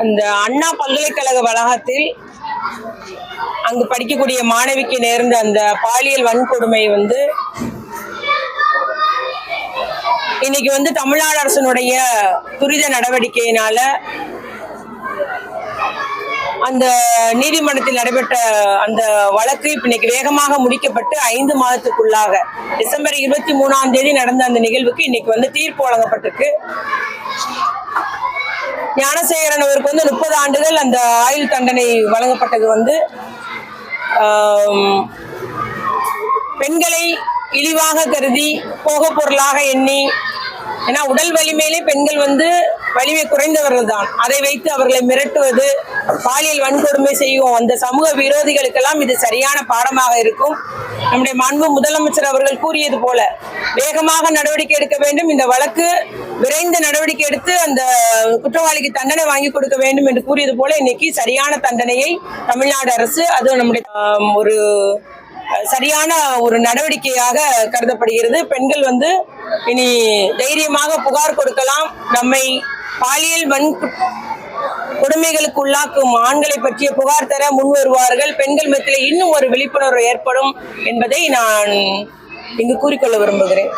அந்த அண்ணா பல்கலைக்கழக வளாகத்தில் அங்கு படிக்கக்கூடிய மாணவிக்கு நேர்ந்த அந்த பாலியல் வன்கொடுமை வந்து இன்னைக்கு வந்து தமிழ்நாடு அரசனுடைய துரித நடவடிக்கையினால அந்த நீதிமன்றத்தில் நடைபெற்ற அந்த வழக்கு இப்ப இன்னைக்கு வேகமாக முடிக்கப்பட்டு ஐந்து மாதத்துக்குள்ளாக. டிசம்பர் இருபத்தி மூணாம் தேதி நடந்த அந்த நிகழ்வுக்கு இன்னைக்கு வந்து தீர்ப்பு வழங்கப்பட்டிருக்கு. ஞானசேகரன் அவருக்கு வந்து முப்பது ஆண்டுகள் அந்த ஆயுள் தண்டனை வழங்கப்பட்டது வந்து பெண்களை இழிவாக கருதி போக பொருளாக எண்ணி ஏன்னா உடல் வலிமையிலே பெண்கள் வந்து வலிமை குறைந்தவர்கள் தான். அதை வைத்து அவர்களை மிரட்டுவது பாலியல் வன்கொடுமை செய்வோம். அந்த சமூக விரோதிகளுக்கெல்லாம் இது சரியான பாடமாக இருக்கும். நம்முடைய மாண்பு முதலமைச்சர் அவர்கள் கூறியது போல வேகமாக நடவடிக்கை எடுக்க வேண்டும். இந்த வழக்கு விரைந்து நடவடிக்கை எடுத்து அந்த குற்றவாளிக்கு தண்டனை வாங்கி கொடுக்க வேண்டும் என்று கூறியது போல இன்னைக்கு சரியான தண்டனையை தமிழ்நாடு அரசு அது நம்முடைய ஒரு சரியான ஒரு நடவடிக்கையாக கருதப்படுகிறது. பெண்கள் வந்து இனி தைரியமாக புகார் கொடுக்கலாம். நம்மை பாலியல் வன் கொடுமைகளுக்கு உள்ளாக்கும் ஆண்களை பற்றிய புகார் தர முன் வருவார்கள். பெண்கள் மத்தியில் இன்னும் ஒரு விழிப்புணர்வு ஏற்படும் என்பதை நான் இங்கு கூறிக்கொள்ள விரும்புகிறேன்.